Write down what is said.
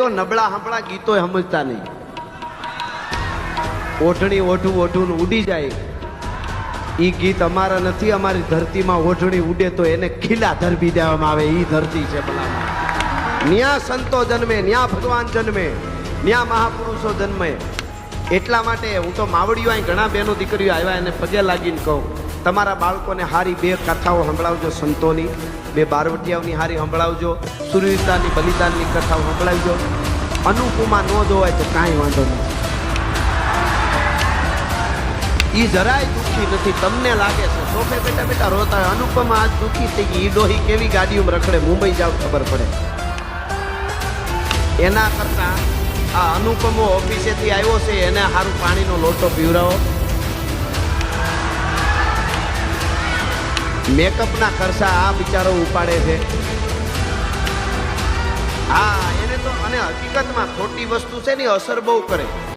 તો નબળા હંબળા ગીતો સમજતા નહીં. ઓઢણી ઓઢું ઓઢું ઉડી જાય. એ ગીત અમારા નથી, અમારી ધરતીમાં ઓઢણી ઉડે તો એને ખીલા ધરબી દેવામાં આવે એ ધરતી છે ભલામાં ન્યા સંતો જન્મે, ન્યા ભગવાન જન્મે, ન્યા મહાપુરુષો જન્મે. એટલા માટે હું તો માવડીઓ ઘણા બહેનો દીકરીઓ આવ્યા, એને પગે લાગીને કહું. તમારા બાળકોને હારી બે કથાઓ સંભળાવજો સંતોની, બે બારવટિયાઓની હારી સંભળાવજો, સુરવીરતાની, બલિદાનની કથાઓ સંભળાવજો. અનુપમા ન જોવાય તો કાંઈ વાંધો નથી એ જરાય દુઃખી નથી, તમને લાગે છે. સોફે બેટા બેટા રોતા હોય, અનુપમા આજ દુઃખી થઈ ગઈ. ડોહી કેવી ગાડીઓમાં રખડે, મુંબઈ જાવ ખબર પડે. એના કરતાં આ અનુપમો ઓફિસેથી આવ્યો છે, એને સારું પાણીનો લોટો પીવરાવો મેકઅપના ખર્ચા આ બિચારો ઉપાડે છે. હા, એને તો, અને હકીકતમાં ખોટી વસ્તુ છે ને અસર બહુ કરે.